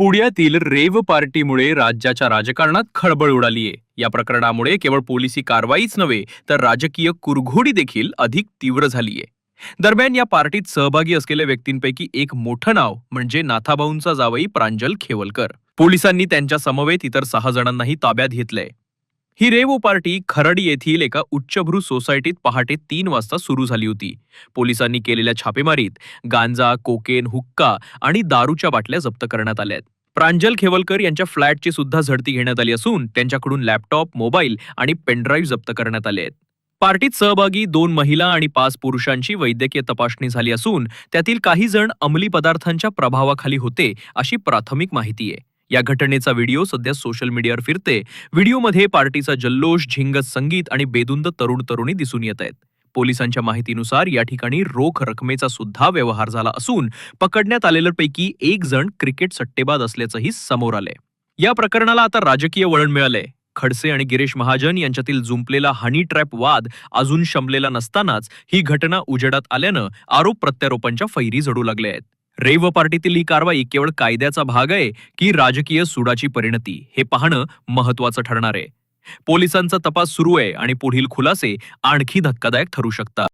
पुण्यातील रेव पार्टीमुळे राज्याच्या राजकारणात खळबळ उडालीये या प्रकरणामुळे केवळ पोलिसी कारवाईच नव्हे तर राजकीय कुरघोडी देखील अधिक तीव्र झालीये दरम्यान या पार्टीत सहभागी असलेल्या व्यक्तींपैकी एक मोठं नाव म्हणजे नाथाभाऊंचा जावई प्रांजल खेवलकर. पोलिसांनी त्यांच्या समवेत इतर सहा जणांनाही ताब्यात घेतलंय. ही रेवो पार्टी खरडी येथील एका उच्चभ्रू सोसायटीत पहाटे तीन वाजता सुरू झाली होती. पोलिसांनी केलेल्या छापेमारीत गांजा कोकेन हुक्का आणि दारूच्या बाटल्या जप्त करण्यात आल्या प्रांजल खेवलकर यांच्या फ्लॅटची सुद्धा झडती घेण्यात आली असून त्यांच्याकडून लॅपटॉप मोबाईल आणि पेनड्राईव्ह जप्त करण्यात आले आहेत. पार्टीत सहभागी दोन महिला आणि पाच पुरुषांची वैद्यकीय तपासणी झाली असून त्यातील काही जण अंमली पदार्थांच्या प्रभावाखाली होते अशी प्राथमिक माहिती आहे. या घटनेचा व्हिडिओ सध्या सोशल मीडियावर फिरते. व्हिडिओमध्ये पार्टीचा जल्लोष झिंगत संगीत आणि बेदुंद तरुण तरुणी दिसून येत आहेत. पोलिसांच्या माहितीनुसार या ठिकाणी रोख रकमेचा सुद्धा व्यवहार झाला असून पकडण्यात आलेल्यांपैकी एक जण क्रिकेट सट्टेबाज असल्याचंही समोर आलंय. या प्रकरणाला आता राजकीय वळण मिळालंय. खडसे आणि गिरीश महाजन यांच्यातील जुंपलेला हनी ट्रॅप वाद अजून शमलेला नसतानाच ही घटना उजेडात आल्यानं आरोप प्रत्यारोपांच्या फैरी जडू लागल्या आहेत. रेव पार्टीतील ही कारवाई केवळ कायद्याचा भाग आहे की राजकीय सुडाची परिणती हे पाहणं महत्वाचं ठरणार आहे. पोलिसांचा तपास सुरू आहे आणि पुढील खुलासे आणखी धक्कादायक ठरू शकतात.